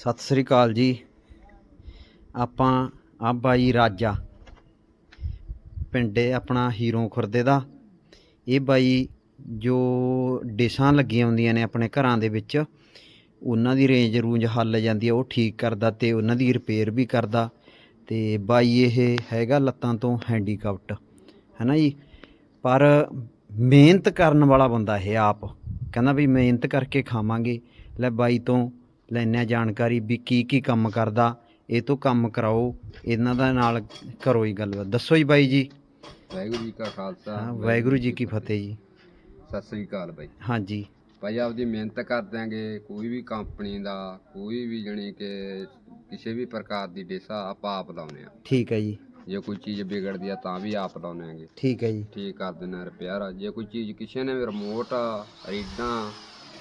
ਸਤਿ ਸ੍ਰੀ ਅਕਾਲ ਜੀ। ਆਪਾਂ ਆ ਬਾਈ ਰਾਜਾ ਪਿੰਡੇ ਆਪਣਾ ਹੀਰੋਂ ਖੁਰਦੇ ਦਾ। ਇਹ ਬਾਈ ਜੋ ਡਿਸ਼ਾਂ ਲੱਗੀਆਂ ਹੁੰਦੀਆਂ ਨੇ ਆਪਣੇ ਘਰਾਂ ਦੇ ਵਿੱਚ, ਉਹਨਾਂ ਦੀ ਰੇਂਜ ਰੂੰਜ ਹੱਲ ਜਾਂਦੀ ਹੈ ਉਹ ਠੀਕ ਕਰਦਾ ਤੇ ਉਹਨਾਂ ਦੀ ਰਿਪੇਅਰ ਵੀ ਕਰਦਾ। ਤੇ ਬਾਈ ਇਹ ਹੈਗਾ ਲੱਤਾਂ ਤੋਂ ਹੈਂਡੀਕੈਪਟ ਹੈਨਾ ਜੀ? ਪਰ ਮਿਹਨਤ ਕਰਨ ਵਾਲਾ ਬੰਦਾ ਇਹ ਆਪ। ਕਹਿੰਦਾ ਵੀ ਮਿਹਨਤ ਕਰਕੇ ਖਾਵਾਂਗੇ। ਲੈ ਬਾਈ ਤੋਂ ਹਾਂ ਜਾਣਕਾਰੀ ਵੀ ਕੀ ਕੀ ਕੰਮ ਕਰਦਾ ਇਹ ਤੋਂ ਕੰਮ ਕਰਾਓ ਇਹਨਾਂ ਦਾ ਨਾਲ ਕਰੋ ਹੀ ਗੱਲਬਾਤ। ਦੱਸੋ ਜੀ ਬਾਈ ਜੀ। ਵਾਹਿਗੁਰੂ ਜੀ ਕਾ ਖਾਲਸਾ ਹਾਂ, ਵਾਹਿਗੁਰੂ ਜੀ ਕੀ ਫਤਿਹ। ਜੀ। ਸਤਿ ਸ੍ਰੀ ਅਕਾਲ ਬਾਈ। ਹਾਂਜੀ। ਭਾਈ ਆਪਦੀ ਮਿਹਨਤ ਕਰ ਦਿਆਂਗੇ ਕੋਈ ਵੀ ਕੰਪਨੀ ਦਾ ਕੋਈ ਵੀ ਜਣੀ ਕਿ ਕਿਸੇ ਵੀ ਪ੍ਰਕਾਰ ਦੀ ਡਿਸਾ ਆਪਾਂ ਆਪ ਲਾਉਨੇ ਆ ਠੀਕ ਹੈ ਜੀ। ਜੇ ਕੋਈ ਚੀਜ਼ ਵਿਗੜਦੀ ਆ ਤਾਂ ਵੀ ਆਪ ਲਾਉਨੇ ਆਂਗੇ ਠੀਕ ਹੈ ਜੀ। ਠੀਕ ਕਰ ਦਿੰਦੇ ਰਿਪੇਅਰ ਜੇ ਕੋਈ ਚੀਜ਼ ਕਿਸੇ ਨੇ ਰਿਮੋਟ ਰੀਡਾਂ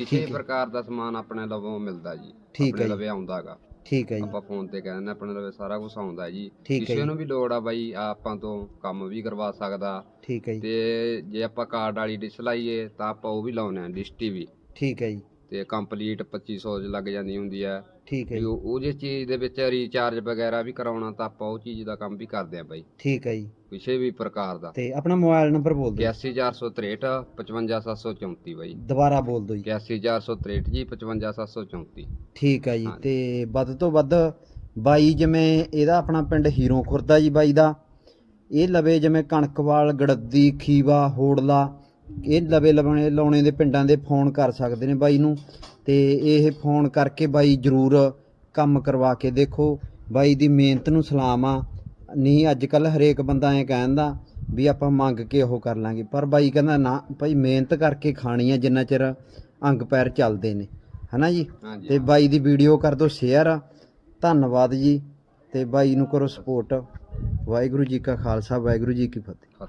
ਕਿਸੇ। ਪ੍ਰਕਾਰ ਦਾ ਸਮਾਨ ਆਪਣੇ ਲਵੋਂ ਮਿਲਦਾ ਜੀ ਠੀਕ ਆਪਣੇ ਹੈ ਜੀ। ਲਵੇ ਆਉਂਦਾਗਾ। ਠੀਕ ਹੈ ਜੀ। ਆਪਾਂ ਫੋਨ ਤੇ ਕਹਿ ਦਿੰਦੇ ਆਪਣੇ ਲਵੇ ਸਾਰਾ ਕੁਝ ਆਉਂਦਾ ਜੀ। ਠੀਕ ਹੈ ਕਿਸੇ ਜੀ। ਨੂੰ ਵੀ ਲੋੜ ਆ ਬਾਈ ਆਪਾਂ ਤੋਂ ਕੰਮ ਵੀ ਕਰਵਾ ਸਕਦਾ। ਠੀਕ ਹੈ ਜੀ। ਤੇ ਜੇ ਆਪਾਂ ਕਾਰਡ ਵਾਲੀ ਡਿਸ਼ ਲਾਈਏ ਤਾਂ ਆਪਾਂ ਉਹ ਵੀ ਲਾਉਨੇ ਆ ਡਿਸ਼ ਟੀਵੀ। ਠੀਕ ਹੈ ਜੀ। ਤੇ ਕੰਪਲੀਟ 2500 ਚ ਲੱਗ ਜਾਂਦੀ ਹੁੰਦੀ ਆ ਠੀਕ ਹੈ ਵੀ ਜੀ। ਉਹ ਉਹ ਜੇ ਚੀਜ਼ ਦੇ ਵਿੱਚ ਰੀਚਾਰਜ ਵਗੈਰਾ ਵੀ ਕਰਾਉਣਾ ਤਾਂ ਆਪਾਂ ਉਹ ਚੀਜ਼ ਦਾ ਕੰਮ ਵੀ ਕਰਦੇ ਆ ਬਾਈ। ਠੀਕ ਹੈ ਜੀ। ਕਿਸੇ ਵੀ ਪ੍ਰਕਾਰ ਦਾ। ਤੇ ਆਪਣਾ ਮੋਬਾਈਲ ਨੰਬਰ ਬੋਲ ਦਿਓ। 81463 55734 ਬਾਈ। ਦੁਬਾਰਾ ਬੋਲ ਦਿਓ ਜੀ। 81463 ਜੀ 55734 ਠੀਕ ਹੈ ਜੀ। ਹਾਂਜੀ। ਤੇ ਵੱਧ ਤੋਂ ਵੱਧ ਬਾਈ ਜਿਵੇਂ ਇਹਦਾ ਆਪਣਾ ਪਿੰਡ ਹੀਰੋ ਖੁਰਦਾ ਜੀ ਬਾਈ ਦਾ। ਇਹ ਲਵੇ ਜਿਵੇਂ ਕਣਕਵਾਲ ਗੜੱਦੀ ਖੀਵਾ ਹੋੜਲਾ ਇਹ ਲਵੇ ਲਵਾਣੇ ਲਾਉਣੇ ਦੇ ਪਿੰਡਾਂ ਦੇ ਫੋਨ ਕਰ ਸਕਦੇ ਨੇ ਬਾਈ ਨੂੰ ਤੇ ਇਹ ਫੋਨ ਕਰਕੇ ਬਾਈ ਜਰੂਰ ਕੰਮ ਕਰਵਾ ਕੇ ਦੇਖੋ। ਬਾਈ ਦੀ ਮਿਹਨਤ ਨੂੰ ਸਲਾਮ ਆ। ਨਹੀਂ ਅੱਜ ਕੱਲ ਹਰੇਕ ਬੰਦਾ ਐ ਕਹਿੰਦਾ ਵੀ ਆਪਾਂ ਮੰਗ ਕੇ ਉਹ ਕਰ ਲਾਂਗੇ। ਪਰ ਬਾਈ ਕਹਿੰਦਾ ਨਾ ਭਾਈ ਮਿਹਨਤ ਕਰਕੇ ਖਾਣੀ ਆ ਜਿੰਨਾ ਚਿਰ ਅੰਗ ਪੈਰ ਚੱਲਦੇ ਨੇ। ਹਨਾ ਜੀ? ਤੇ ਬਾਈ ਦੀ ਵੀਡੀਓ ਕਰ ਦਿਓ ਸ਼ੇਅਰ। ਧੰਨਵਾਦ ਜੀ। ਤੇ ਬਾਈ ਨੂੰ ਕਰੋ ਸਪੋਰਟ। ਵਾਹਿਗੁਰੂ ਜੀ ਕਾ ਖਾਲਸਾ ਵਾਹਿਗੁਰੂ ਜੀ ਕੀ ਫਤਿਹ।